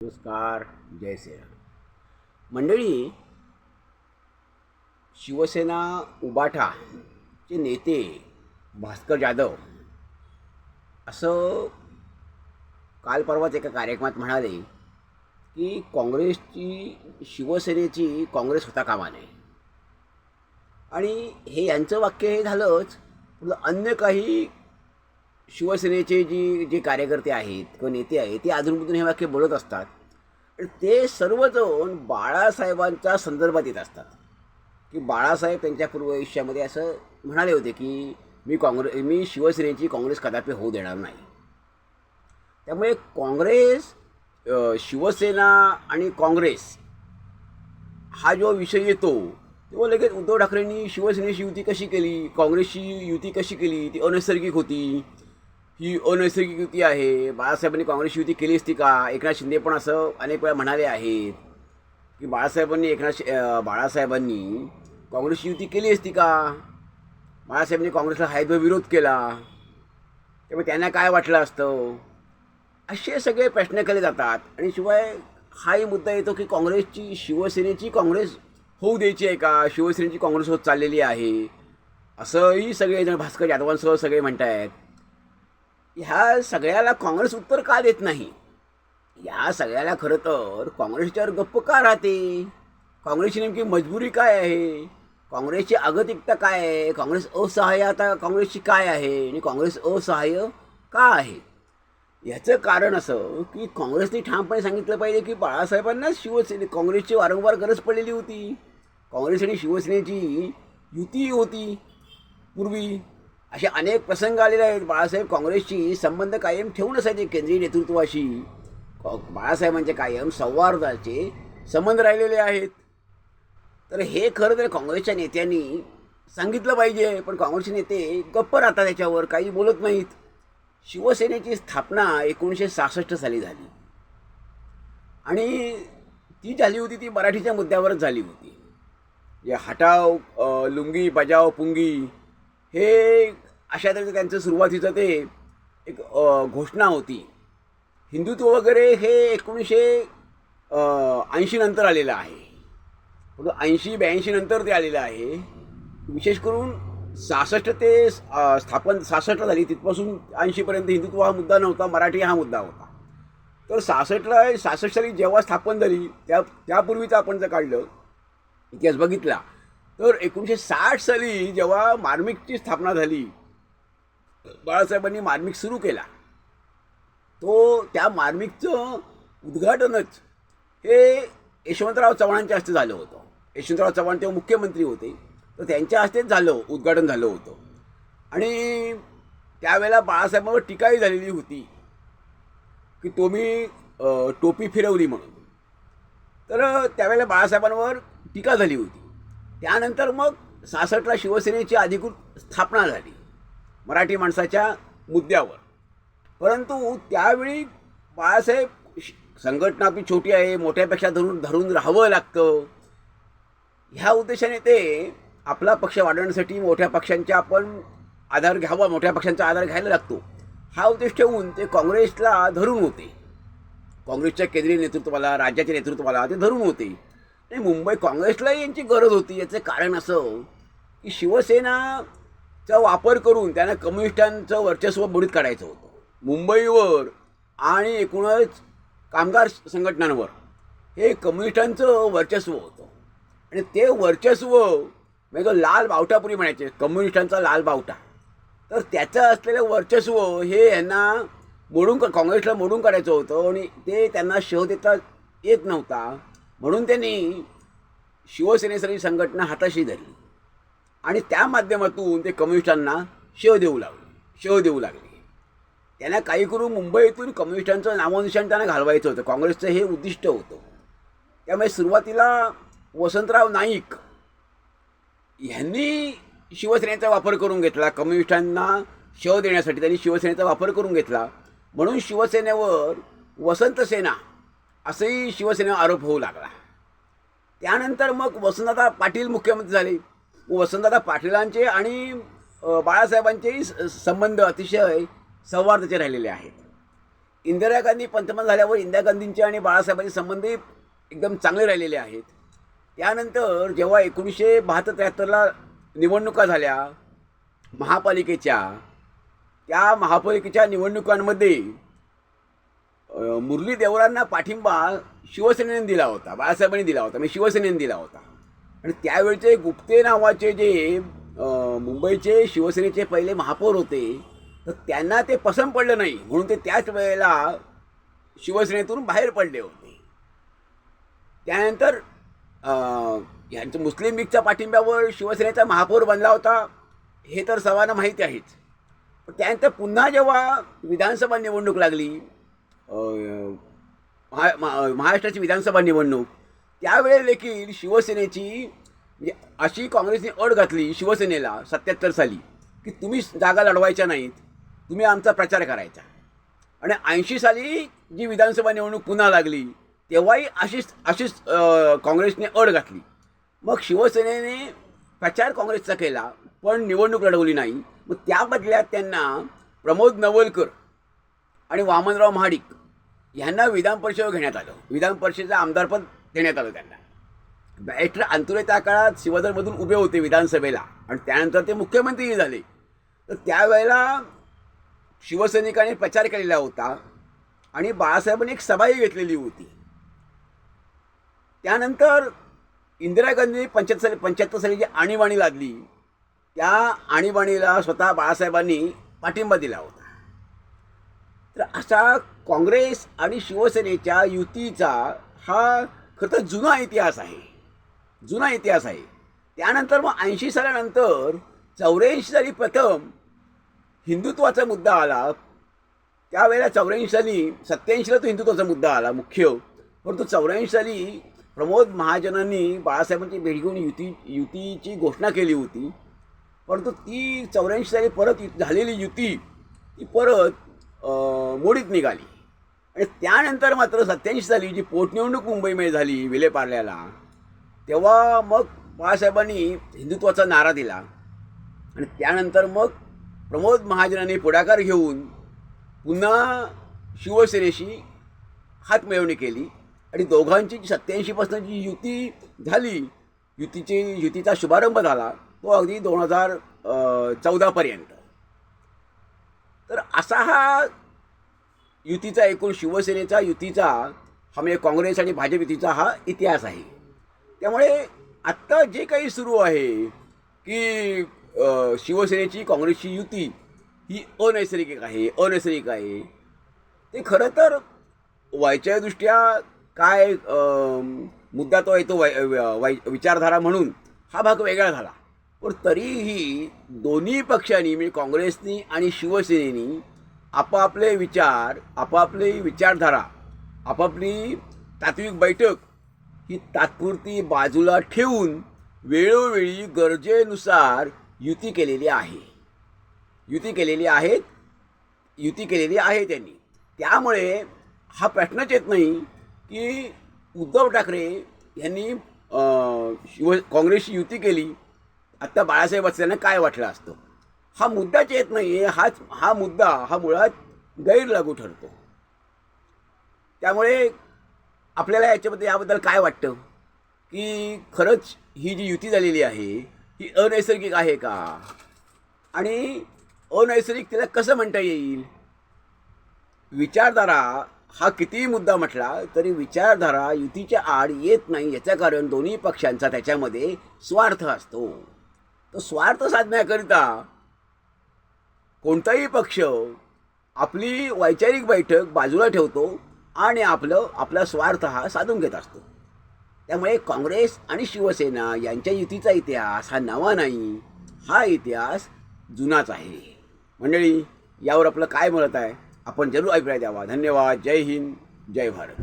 नमस्कार जय श्रीराम. मंडळी शिवसेना उबाठाचे नेते भास्कर जाधव असं काल परवाच एका कार्यक्रमात म्हणाले की काँग्रेसची शिवसेनेची काँग्रेस होता कामा नये आणि हे यांचं वाक्य हे झालंच पण अन्य काही शिवसेनेचे जी जे कार्यकर्ते आहेत किंवा नेते आहेत ते अधूनमधून हे वाक्य बोलत असतात. आणि ते सर्वजण बाळासाहेबांच्या संदर्भात येत असतात. की बाळासाहेब त्यांच्या पूर्वायुष्यामध्ये असं म्हणाले होते की मी काँग्रेस मी शिवसेनेची काँग्रेस कदापि होऊ देणार नाही. त्यामुळे काँग्रेस शिवसेना आणि काँग्रेस हा जो विषय येतो तेव्हा लगेच उद्धव ठाकरेंनी शिवसेनेशी युती कशी केली काँग्रेसची युती कशी केली ती अनैसर्गिक होती. ही अनैसर्गिक युती आहे. बाळासाहेबांनी काँग्रेस युती केली असती का? एकनाथ शिंदे पण असं अनेक वेळा म्हणाले आहेत की बाळासाहेबांनी एकनाथ बाळासाहेबांनी काँग्रेसची युती केली असती का? बाळासाहेबांनी काँग्रेसला हायदो विरोध केला. त्यामुळे त्यांना काय वाटलं असतं? असे सगळे प्रश्न केले जातात. आणि शिवाय हाही मुद्दा येतो की काँग्रेसची शिवसेनेची काँग्रेस होऊ द्यायची आहे का? शिवसेनेची काँग्रेस होत चाललेली आहे. असंही सगळे जण भास्कर यादवांसह सगळे म्हणत आहेत ह्या सगळ्याला काँग्रेस उत्तर का देत नाही? या सगळ्याला खरं तर काँग्रेसच्यावर गप्प का राहते? काँग्रेसची नेमकी मजबुरी काय आहे? काँग्रेसची अगतिकता काय आहे? काँग्रेस असहाय्य आता काँग्रेसची काय आहे? आणि काँग्रेस असहाय्य का आहे? याचं कारण असं की काँग्रेसने ठामपणे सांगितलं पाहिजे की बाळासाहेबांना शिवसेने काँग्रेसची वारंवार गरज पडलेली होती. काँग्रेस आणि शिवसेनेची युती होती. पूर्वी असे अनेक प्रसंग आलेले आहेत. बाळासाहेब काँग्रेसशी संबंध कायम ठेवून असायचे केंद्रीय नेतृत्वाशी. बाळासाहेबांचे कायम संवादाचे संबंध राहिलेले आहेत. तर हे खरं तर काँग्रेसच्या नेत्यांनी सांगितलं पाहिजे पण काँग्रेसचे नेते गप्प राहतात त्याच्यावर काही बोलत नाहीत. शिवसेनेची स्थापना एकोणीसशे सहासष्ट साली झाली. आणि ती झाली होती ती मराठीच्या मुद्द्यावरच झाली होती. जे हटाव लुंगी बजाव पुंगी हे अशा तऱ्हेचं त्यांचं सुरुवातीचं ते एक घोषणा होती. हिंदुत्व वगैरे हे एकोणीसशे ऐंशी नंतर आलेलं आहे. पण ऐंशी ब्याऐंशी नंतर ते आलेलं आहे. विशेष करून सहासष्ट ते स्थापन सहासष्ट झाली. तिथपासून ऐंशीपर्यंत हिंदुत्व हा मुद्दा नव्हता मराठी हा मुद्दा होता. तर सहासष्टला सहासष्ट साली जेव्हा स्थापन झाली त्या त्यापूर्वीचं आपण जर काढलं इतिहास बघितला तर एकोणीसशे साठ साली जेव्हा मार्मिकची स्थापना झाली बाळासाहेबांनी मार्मिक सुरू केला. तो त्या मार्मिकचं उद्घाटनच हे यशवंतराव चव्हाणांच्या हस्ते झालं होतं. यशवंतराव चव्हाण तेव्हा मुख्यमंत्री होते. तर त्यांच्या हस्तेच झालं उद्घाटन झालं होतं. आणि त्यावेळेला बाळासाहेबांवर टीकाही झालेली होती की तुम्ही टोपी फिरवली म्हणून. तर त्यावेळेला बाळासाहेबांवर टीका झाली होती. त्यानंतर मग सहासष्टला शिवसेनेची अधिकृत स्थापना झाली. मराठी माणसाच्या मुद्द्यावर. परंतु त्यावेळी बाळासाहेब संघटना आपली छोटी आहे मोठ्यापेक्षा धरून धरून राहावं लागतं. ह्या उद्देशाने ते आपला पक्ष वाढवण्यासाठी मोठ्या पक्षांचा आपण आधार घ्यावा मोठ्या पक्षांचा आधार घ्यायला लागतो. हा उद्देश ठेवून ते काँग्रेसला धरून होते. काँग्रेसच्या केंद्रीय नेतृत्वाला राज्याच्या नेतृत्वाला ते धरून होते. आणि मुंबई काँग्रेसलाही यांची गरज होती. याचं कारण असं की शिवसेना चा वापर करून त्यांना कम्युनिस्टांचं वर्चस्व बुडीत काढायचं होतं. मुंबईवर आणि एकूणच कामगार संघटनांवर हे कम्युनिस्टांचं वर्चस्व होतं. आणि ते वर्चस्व म्हणजे तो लाल बावटापुरी म्हणायचे कम्युनिस्टांचा लाल बावटा. तर त्याचं असलेलं वर्चस्व हे यांना मोडून का- काँग्रेसला मोडून काढायचं होतं आणि ते त्यांना शह देता येत नव्हता. म्हणून त्यांनी शिवसेनेसारखी संघटना हाताशी धरली. आणि त्या माध्यमातून ते कम्युनिस्टांना शेव देऊ लागले. शेव देऊ लागले. त्यांना काही करून मुंबईतून कम्युनिस्टांचं नामोनिशाण त्यांना घालवायचं होतं. काँग्रेसचं हे उद्दिष्ट होतं. त्यामुळे सुरुवातीला वसंतराव नाईक ह्यांनी शिवसेनेचा वापर करून घेतला. कम्युनिस्टांना शव देण्यासाठी त्यांनी शिवसेनेचा वापर करून घेतला. म्हणून शिवसेनेवर वसंत सेना असंही शिवसेनेवर आरोप होऊ लागला. त्यानंतर मग वसंतदादा पाटील मुख्यमंत्री झाले. वसंतदादा पाटीलांचे आणि बाळासाहेबांचेही स- संबंध अतिशय सौहार्दाचे राहिलेले आहेत. इंदिरा गांधी पंतप्रधान झाल्यावर इंदिरा गांधींचे आणि बाळासाहेबांचे संबंध एकदम चांगले राहिलेले आहेत. त्यानंतर जेव्हा एकोणीसशे बहात्तर त्र्याहत्तरला निवडणुका झाल्या महापालिकेच्या त्या महापालिकेच्या निवडणुकांमध्ये मुरली देवरांना पाठिंबा शिवसेनेने दिला होता बाळासाहेबांनी दिला होता म्हणजे शिवसेनेने दिला होता. आणि त्यावेळचे गुप्ते नावाचे जे मुंबईचे शिवसेनेचे पहिले महापौर होते तर त्यांना ते पसंत पडलं नाही. म्हणून ते त्याच वेळेला शिवसेनेतून बाहेर पडले होते. त्यानंतर यांचं मुस्लिम लीगच्या पाठिंब्यावर शिवसेनेचा महापौर बनला होता हे तर सर्वांना माहिती आहेच. त्यानंतर पुन्हा जेव्हा विधानसभा निवडणूक लागली महा- महाराष्ट्राची विधानसभा निवडणूक त्यावेळेस देखील शिवसेनेची म्हणजे अशी काँग्रेसने अट घातली शिवसेनेला सत्याहत्तर साली की तुम्ही जागा लढवायच्या नाहीत तुम्ही आमचा प्रचार करायचा. आणि ऐंशी साली जी विधानसभा निवडणूक पुन्हा लागली तेव्हाही अशीच अशीच काँग्रेसने अड घातली. मग शिवसेनेने प्रचार काँग्रेसचा केला पण निवडणूक लढवली नाही. मग त्या बदल्यात त्यांना प्रमोद नवलकर आणि वामनराव महाडिक यांना विधान परिषद घेण्यात आलं. विधान परिषदेचं आमदारपद देण्यात आलं त्यांना. बॅरिस्टर अंतुरे त्या काळात शिवदरमधून उभे होते विधानसभेला. आणि त्यानंतर ते मुख्यमंत्रीही झाले. तर त्यावेळेला शिवसैनिकांनी प्रचार केलेला होता. आणि बाळासाहेबांनी एक सभाही घेतलेली होती. त्यानंतर इंदिरा गांधी पंच्याहत्तर साली पंच्याहत्तर साली जी आणीबाणी लादली त्या आणीबाणीला स्वतः बाळासाहेबांनी पाठिंबा दिला होता. तर असा काँग्रेस आणि शिवसेनेच्या युतीचा हा खरं तर जुना इतिहास आहे. जुना इतिहास आहे. त्यानंतर मग ऐंशी सालानंतर चौऱ्याऐंशी साली प्रथम हिंदुत्वाचा मुद्दा आला. त्यावेळेला चौऱ्याऐंशी साली सत्याऐंशीला तो हिंदुत्वाचा मुद्दा आला मुख्य. परंतु चौऱ्याऐंशी साली प्रमोद महाजनांनी बाळासाहेबांची भेट घेऊन युती युतीची घोषणा केली होती. परंतु ती चौऱ्याऐंशी साली परत झालेली युती ती परत मोडीत निघाली. आणि त्यानंतर मात्र सत्याऐंशी साली जी पोटनिवडणूक मुंबईमध्ये झाली विलेपार्ल्याला तेव्हा मग बाळासाहेबांनी हिंदुत्वाचा नारा दिला. आणि त्यानंतर मग प्रमोद महाजनांनी पुढाकार घेऊन पुन्हा शिवसेनेशी हातमिळवणी केली. आणि दोघांची जी सत्याऐंशीपासून जी युती झाली युतीची युतीचा शुभारंभ झाला तो अगदी दोन हजार चौदापर्यंत. तर असा हा युतीचा एकूण शिवसेनेचा युतीचा हा म्हणजे काँग्रेस आणि भाजप युतीचा हा इतिहास आहे. त्यामुळे आत्ता जे काही सुरू आहे की शिवसेनेची काँग्रेसची युती ही अनैसर्गिक आहे अनैसर्गिक आहे. ते खरं तर वैचारिकदृष्ट्या काय मुद्दा तो येतो वै वै विचारधारा म्हणून हा भाग वेगळा झाला. पण तरीही दोन्ही पक्षांनी म्हणजे काँग्रेसनी आणि शिवसेनेनी आपापले विचार आपापली विचारधारा आपापली तात्विक बैठक ही तात्पुरती बाजूला ठेवून वेळोवेळी गरजेनुसार युती केलेली आहे. युती केलेली आहेत युती केलेली आहे त्यांनी. त्यामुळे हा प्रश्नच येत नाही की उद्धव ठाकरे यांनी शिव काँग्रेसची युती केली. आत्ता बाळासाहेब असल्यानं काय वाटलं असतं? हा मुद्दाच येत नाही आहे हाच हा मुद्दा हा मुळात गैरलागू ठरतो. त्यामुळे आपल्याला याच्याबद्दल याबद्दल काय वाटतं? की खरंच ही जी युती झालेली आहे ही अनैसर्गिक आहे का? आणि अनैसर्गिक तिला कसं म्हणता येईल? विचारधारा हा कितीही मुद्दा म्हटला तरी विचारधारा युतीच्या आड येत नाही. याचं कारण दोन्ही पक्षांचा त्याच्यामध्ये स्वार्थ असतो. तो स्वार्थ साधण्याकरिता कोणताही पक्ष आपली वैचारिक बैठक बाजूला ठेवतो आणि आपलं आपला स्वार्थ हा साधून घेत असतो. त्यामुळे काँग्रेस आणि शिवसेना यांच्या युतीचा इतिहास हा नवा नाही हा इतिहास जुनाच आहे. मंडळी यावर आपलं काय म्हणत आहे? आपण जरूर अभिप्राय द्यावा. धन्यवाद. जय हिंद. जय भारत.